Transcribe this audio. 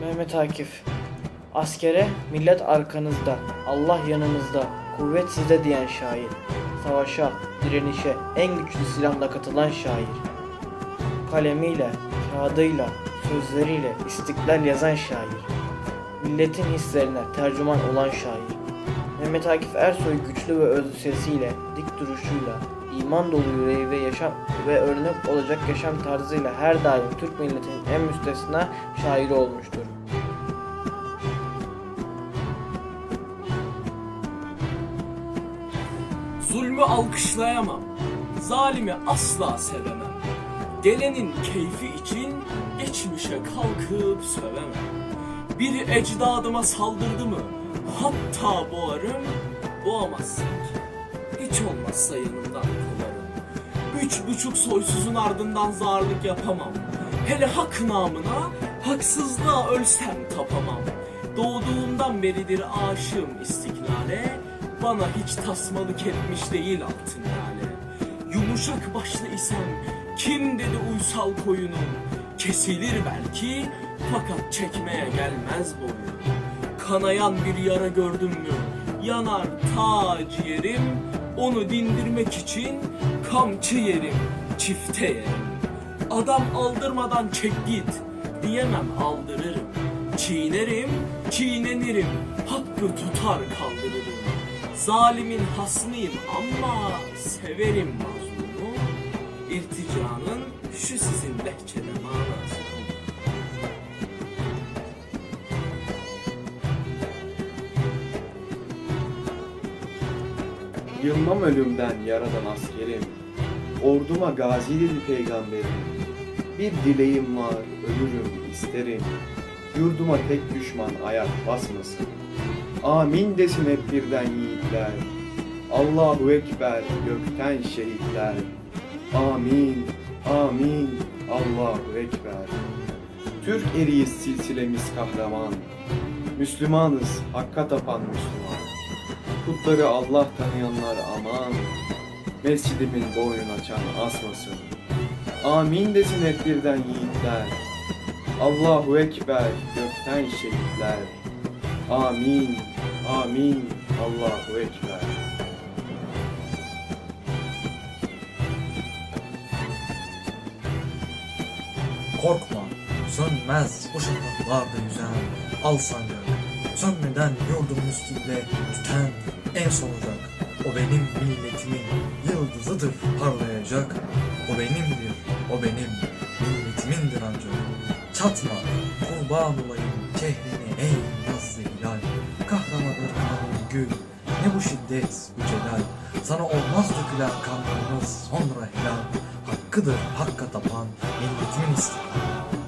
Mehmet Akif Askere millet arkanızda, Allah yanınızda, kuvvet sizde diyen şair. Savaşa, direnişe en güçlü silahla katılan şair. Kalemiyle, kağıdıyla, sözleriyle istiklal yazan şair. Milletin hislerine tercüman olan şair. Mehmet Akif Ersoy güçlü ve özlü sesiyle, dik duruşuyla, iman dolu yüreği ve yaşam ve örnek olacak yaşam tarzıyla her daim Türk milletinin en müstesna şairi olmuştur. Zulmü alkışlayamam, zalimi asla sevemem. Gelenin keyfi için geçmişe kalkıp sövemem. Biri ecdadıma saldırdı mı, hatta boğarım, boğamazsın ki. Hiç olmazsa yanından kovarım. Üç buçuk soysuzun ardından zarlık yapamam. Hele hak namına, haksızlığa ölsem tapamam. Doğduğumdan beridir aşığım istiklale, bana hiç tasmalık etmiş değil altın lale. Yumuşak başlı isem, kim dedi uysal koyunum? Kesilir belki, fakat çekmeye gelmez boyun. Kanayan bir yara gördüm mü, yanar ta ciğerim, onu dindirmek için kamçı yerim, çifte yerim. Adam aldırmadan çek git diyemem aldırırım. Çiğnerim, çiğnenirim, hakkı tutar kaldırırım. Zalimin hasmıyım ama severim mazlumu. Yılmam ölümden yaradan askerim. Orduma gazi peygamberim. Bir dileğim var, ölürüm isterim. Yurduma tek düşman ayak basmasın. Amin desin hep birden yiğitler. Allahu Ekber gökten şehitler. Amin, amin, Allahu Ekber. Türk eriyiz silsilemiz kahraman. Müslümanız, hakka tapan Müslüman. Putları Allah tanıyanlar aman. Mescidimin boyun açan asmasın. Amin desin hep birden yiğitler. Allahu Ekber gökten şehitler. Amin, amin, Allahu Ekber. Korkma, sönmez bu şafaklarda yüzen al sancak. Sönmeden yurdum üstünde tüten en son ocak. O benim milletimin yıldızıdır parlayacak. O benimdir, o benim milletimindir ancak. Çatma, kurban olayım çehrini ey nazlı hilal. Kahramadır kanın gül, ne bu şiddet, bu celal. Sana olmaz dökülen kanlarımız sonra helal. Hakkıdır hakka tapan milletimin istiklal.